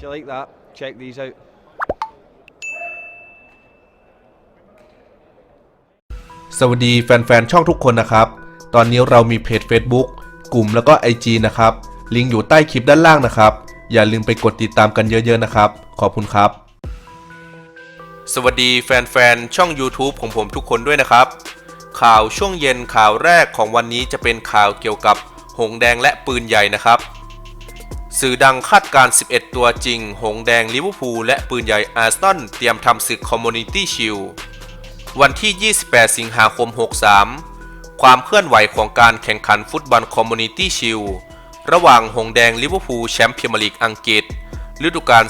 If you like that, check these out. สวัสดีแฟนๆ ช่องทุกคนนะครับ ตอนนี้เรามีเพจ Facebook กลุ่มแล้วก็ IG นะครับ ลิงก์อยู่ใต้คลิปด้านล่างนะครับ อย่าลืมไปกดติดตามกันเยอะๆนะครับ ขอบคุณครับ สวัสดีแฟนๆ ช่อง YouTube ของผมทุกคนด้วยนะครับ ข่าวช่วงเย็นข่าวแรกของวันนี้จะเป็นข่าวเกี่ยวกับหงแดงและปืนใหญ่นะครับ สื่อดังคาดการ 11 ตัวจริง หงแดงลิเวอร์พูลและปืนใหญ่อาร์เซนอลเตรียมทำศึกคอมมูนิตี้ชิลวันที่ 28 สิงหาคม 63 ความเคลื่อนไหวของการแข่งขันฟุตบอลคอมมูนิตี้ชิลระหว่างหงแดงลิเวอร์พูลแชมป์พรีเมียร์ลีกอังกฤษ ฤดูกาล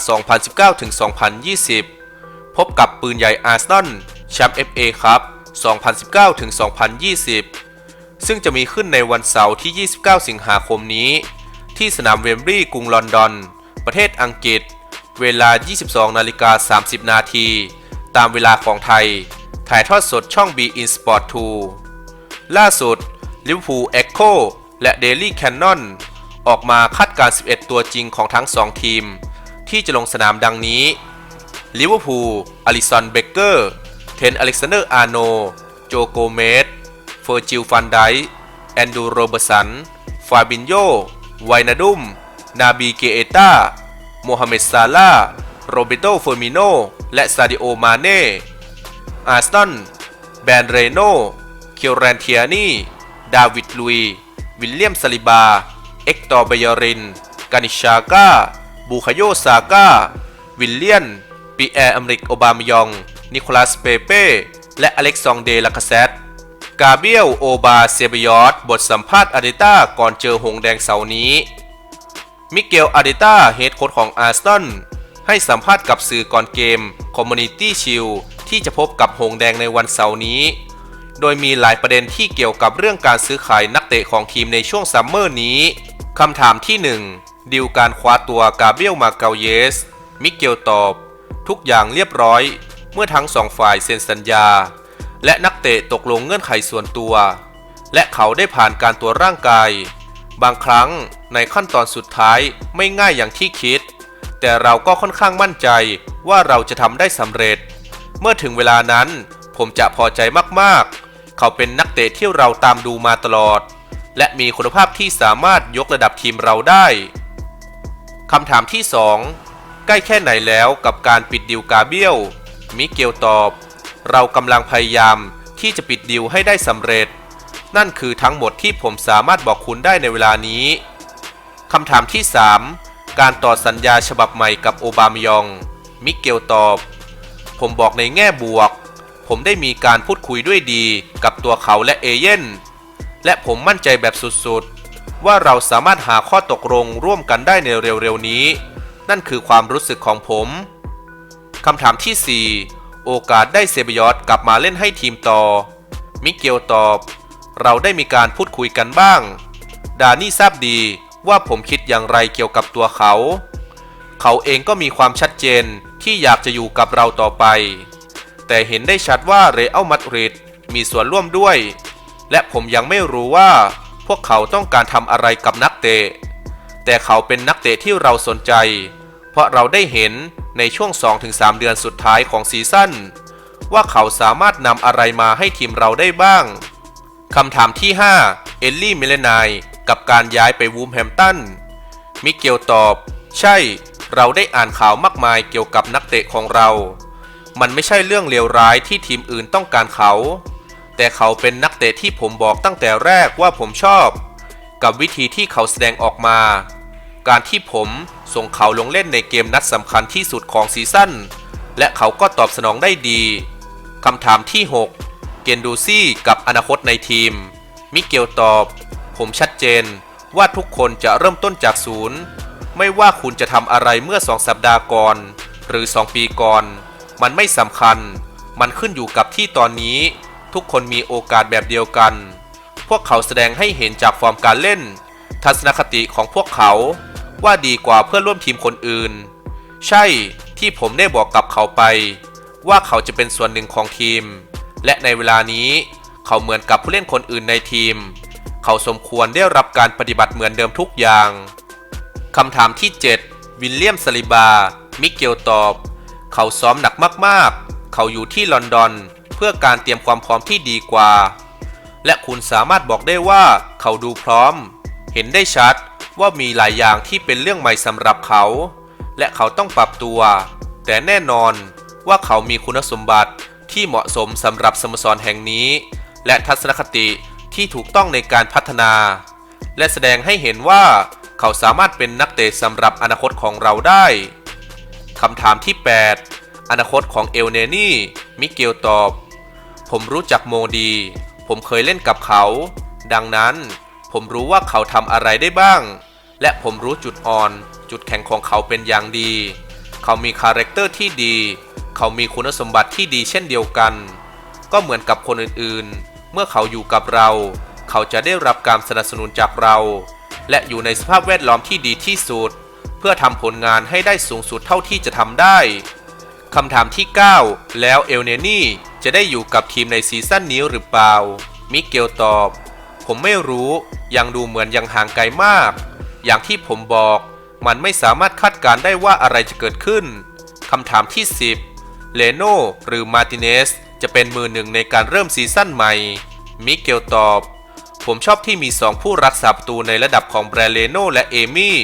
2019-2020 พบกับปืนใหญ่อาร์เซนอลแชมป์ FA ครับ 2019-2020 ซึ่งจะมีขึ้นในวันเสาร์ที่ 29 สิงหาคมนี้ ที่สนามเวมบลีย์กรุงลอนดอน ประเทศอังกฤษ เวลา 22 นาฬิกา 30 นาที ตามเวลาของไทย ถ่ายทอดสดช่อง B in Sport 2 ล่าสุด Liverpool Echo และ Daily Cannon ออกมาคาดการ 11 ตัวจริงของทั้ง 2 ทีม ที่จะลงสนามดังนี้ลิเวอร์พูลอลิสันเบเกอร์ เทนอเล็กซานเดอร์ อาร์โน โจโกเมสเฟอร์จิลฟันไดแอนดูโรเบสัน ฟาบินโย ไวนาดุม นาบีเกเอตาโมฮัมเหม็ดซาลาโรเบโตเฟอร์มิโน และซาดิโอ มาเน่ อาร์สตัน แบนเรโน เคิวแรนเทียนีดาวิด ลุย วิลเลียมซาลิบา เอ็กตอร์เบยอริน กานิชากาบูคาโยซากาวิลเลียน ปีแอร์อเมริก โอบามยอง นิโคลัส เปเป้ และอเล็กซองเดลาคาเซต กาเบียลโอบาเซเบยอตบทสัมภาษณ์อาร์เดต้าก่อนเจอหงแดงเสาร์นี้ มิเกลอาร์เดต้าเฮดโค้ชของอาร์สตันให้สัมภาษณ์กับสื่อก่อนเกมคอมมูนิตี้ชิลที่จะพบกับหงแดงในวันเสาร์นี้ โดยมีหลายประเด็นที่เกี่ยวกับเรื่องการซื้อขายนักเตะของทีมในช่วงซัมเมอร์นี้ คำถามที่ 1 ดิวการคว้าตัวกาเบียลมาเกาเยส มิเกลตอบ ทุกอย่างเรียบร้อย เมื่อทั้งสองฝ่ายเซ็นสัญญา และนักเตะตกลงเงื่อนไขส่วนตัว และเขาได้ผ่านการตรวจร่างกาย บางครั้งในขั้นตอนสุดท้ายไม่ง่ายอย่างที่คิด แต่เราก็ค่อนข้างมั่นใจว่าเราจะทำได้สำเร็จ เมื่อถึงเวลานั้นผมจะพอใจมากๆ เขาเป็นนักเตะที่เราตามดูมาตลอด และมีคุณภาพที่สามารถยกระดับทีมเราได้คำถามที่ 2 ใกล้แค่ไหนแล้วกับการปิดดิวกาเบียลมิเกลตอบ เรากำลังพยายามที่จะปิดดิวให้ได้สำเร็จ นั่นคือทั้งหมดที่ผมสามารถบอกคุณได้ในเวลานี้คำถามที่ 3 การต่อสัญญาฉบับใหม่กับโอบามายอง มิเกลตอบ ผมบอกในแง่บวก ผมได้มีการพูดคุยด้วยดีกับตัวเขาและเอเย่น และผมมั่นใจแบบสุดๆ ว่าเราสามารถหาข้อตกลงร่วมกันได้ในเร็วๆนี้ นั่นคือความรู้สึกของผมคำถามที่ 4 โอกาสได้เซเบยอตกลับมาเล่นให้ทีมต่อ มิเกลตอบ เราได้มีการพูดคุยกันบ้าง ดานี่ทราบดีว่าผมคิดอย่างไรเกี่ยวกับตัวเขา เขาเองก็มีความชัดเจนที่อยากจะอยู่กับเราต่อไป แต่เห็นได้ชัดว่าเรอัลมาดริดมีส่วนร่วมด้วย และผมยังไม่รู้ว่าพวกเขาต้องการทำอะไรกับนักเตะ แต่เขาเป็นนักเตะที่เราสนใจ เพราะเราได้เห็น ในช่วง 2-3 เดือนสุดท้ายของซีซั่นว่าเขาสามารถนำอะไรมาให้ทีมเราได้บ้าง คำถามที่ 5 เอลลี่มิเลนายกับการย้ายไปวูมแฮมตัน มิเกลตอบ ใช่ เราได้อ่านข่าวมากมายเกี่ยวกับนักเตะของเรา มันไม่ใช่เรื่องเลวร้ายที่ทีมอื่นต้องการเขา แต่เขาเป็นนักเตะที่ผมบอกตั้งแต่แรกว่าผมชอบ กับวิธีที่เขาแสดงออกมา การที่ผม ส่งเขาลงเล่นในเกมนัดสำคัญที่สุดของซีซั่น และเขาก็ตอบสนองได้ดี คำถามที่ 6 เกนดูซี่กับอนาคตในทีม มิเกลตอบ ผมชัดเจนว่าทุกคนจะเริ่มต้นจากศูนย์ ไม่ว่าคุณจะทำอะไรเมื่อสองสัปดาห์ก่อน หรือ 2 ปีก่อน มันไม่สำคัญ มันขึ้นอยู่กับที่ตอนนี้ ทุกคนมีโอกาสแบบเดียวกัน พวกเขาแสดงให้เห็นจากฟอร์มการเล่น ทัศนคติของพวกเขา ว่าดีกว่าเพื่อนร่วมทีมคนอื่น ใช่ที่ผมได้บอกกับเขาไป ว่าเขาจะเป็นส่วนหนึ่งของทีม และในเวลานี้เขาเหมือนกับผู้เล่นคนอื่นในทีม เขาสมควรได้รับการปฏิบัติเหมือนเดิมทุกอย่างคำถามที่ 7 วิลเลียมสลิบา มิเกลตอบ เขาซ้อมหนักมากๆ เขาอยู่ที่ลอนดอน เพื่อการเตรียมความพร้อมที่ดีกว่า และคุณสามารถบอกได้ว่าเขาดูพร้อม เห็นได้ชัด ว่ามีหลายอย่างที่เป็นเรื่องใหม่สำหรับเขา และเขาต้องปรับตัว แต่แน่นอนว่าเขามีคุณสมบัติที่เหมาะสมสำหรับสโมสรแห่งนี้ และทัศนคติที่ถูกต้องในการพัฒนา และแสดงให้เห็นว่าเขาสามารถเป็นนักเตะสำหรับอนาคตของเราได้คำถามที่ 8 อนาคตของเอลเนนี่ มิเกลตอบ ผมรู้จักโมดี ผมเคยเล่นกับเขา ดังนั้น ผมรู้ว่าเขาทำอะไรได้บ้าง และผมรู้จุดอ่อน จุดแข็งของเขาเป็นอย่างดี เขามีคาแรคเตอร์ที่ดี เขามีคุณสมบัติที่ดีเช่นเดียวกัน ก็เหมือนกับคนอื่นๆ เมื่อเขาอยู่กับเรา เขาจะได้รับการสนับสนุนจากเรา และอยู่ในสภาพแวดล้อมที่ดีที่สุด เพื่อทำผลงานให้ได้สูงสุดเท่าที่จะทำได้คำถามที่ 9 แล้วเอลเนนี่จะได้อยู่กับทีมในซีซั่นนี้หรือเปล่า มิเกลตอบ ผมไม่รู้ ยังดูเหมือนยังห่างไกลมาก อย่างที่ผมบอกมันไม่สามารถคาดการได้ว่าอะไรจะเกิดขึ้น คำถามที่ 10 เลโนหรือมาติเนสจะเป็นมือหนึ่งในการเริ่มซีซั่นใหม่ มิเกลตอบ ผมชอบที่มีสองผู้รักษาประตูในระดับของแบรนด์เลโนและเอมี่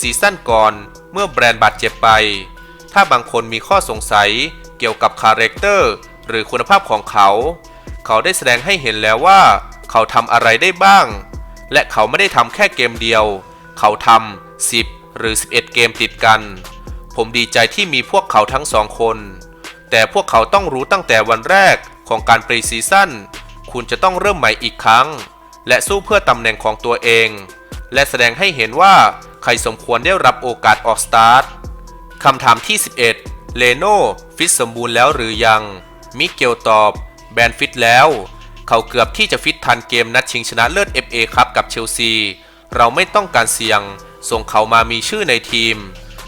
ซีซั่นก่อนเมื่อแบรนด์บาดเจ็บไป ถ้าบางคนมีข้อสงสัยเกี่ยวกับคาแรคเตอร์หรือคุณภาพของเขา เขาได้แสดงให้เห็นแล้วว่า เขาทำอะไรได้บ้าง และเขาไม่ได้ทำแค่เกมเดียว เขาทำ10 หรือ 11 เกมติดกัน ผมดีใจที่มีพวกเขาทั้งสองคน แต่พวกเขาต้องรู้ตั้งแต่วันแรกของการปรีซีซั่นคุณจะต้องเริ่มใหม่อีกครั้ง และสู้เพื่อตำแหน่งของตัวเอง และแสดงให้เห็นว่าใครสมควรได้รับโอกาสออกสตาร์ทคำถามที่ 11 เลโน่ฟิตสมบูรณ์แล้วหรือยัง มิเกลตอบ แบนฟิตแล้ว เขาเกือบที่จะฟิตทันเกมนัดชิงชนะเลิศ FA ครับกับเชลซี เราไม่ต้องการเสี่ยง ส่งเขามามีชื่อในทีม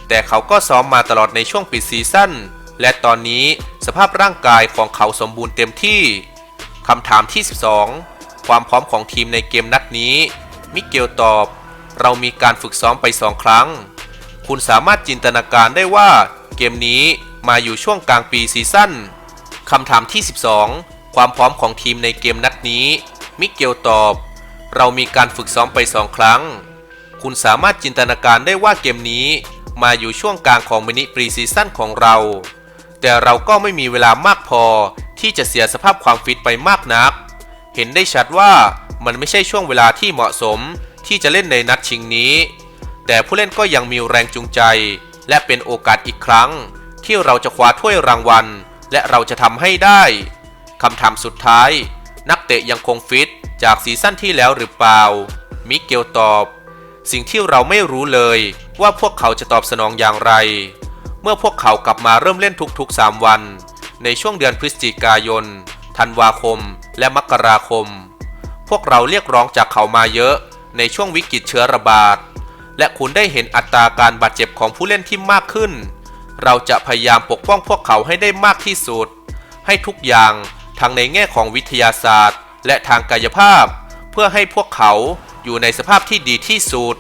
แต่เขาก็ซ้อมมาตลอดในช่วงปิดซีซั่น และตอนนี้สภาพร่างกายของเขาสมบูรณ์เต็มที่ คำถามที่ 12 ความพร้อมของทีมในเกมนัดนี้ มิเกลตอบ เรามีการฝึกซ้อมไปสองครั้ง คุณสามารถจินตนาการได้ว่าเกมนี้มาอยู่ช่วงกลางปีซีซั่นคำถามที่ 12 ความพร้อมของทีมในเกมนัดนี้ มิเกลตอบ เรามีการฝึกซ้อมไปสองครั้ง คุณสามารถจินตนาการได้ว่าเกมนี้ มาอยู่ช่วงกลางของมินิปรีซีซั่นของเรา แต่เราก็ไม่มีเวลามากพอที่จะเสียสภาพความฟิตไปมากนัก เห็นได้ชัดว่ามันไม่ใช่ช่วงเวลาที่เหมาะสมที่จะเล่นในนัดชิงนี้ แต่ผู้เล่นก็ยังมีแรงจูงใจ และเป็นโอกาสอีกครั้ง ที่เราจะคว้าถ้วยรางวัล และเราจะทำให้ได้ คำถามสุดท้าย นักเตะยังคงฟิตจากซีซั่นที่แล้วหรือเปล่า มิเกลตอบ สิ่งที่เราไม่รู้เลยว่าพวกเขาจะตอบสนองอย่างไร เมื่อพวกเขากลับมาเริ่มเล่นทุกๆ 3 วัน ในช่วงเดือนพฤศจิกายน ธันวาคม และมกราคม พวกเราเรียกร้องจากเขามาเยอะในช่วงวิกฤตเชื้อระบาด และคุณได้เห็นอัตราการบาดเจ็บของผู้เล่นที่มากขึ้น เราจะพยายามปกป้องพวกเขาให้ได้มากที่สุด ให้ทุกอย่าง ทั้งในแง่ของวิทยาศาสตร์ และทางกายภาพ เพื่อให้พวกเขาอยู่ในสภาพที่ดีที่สุด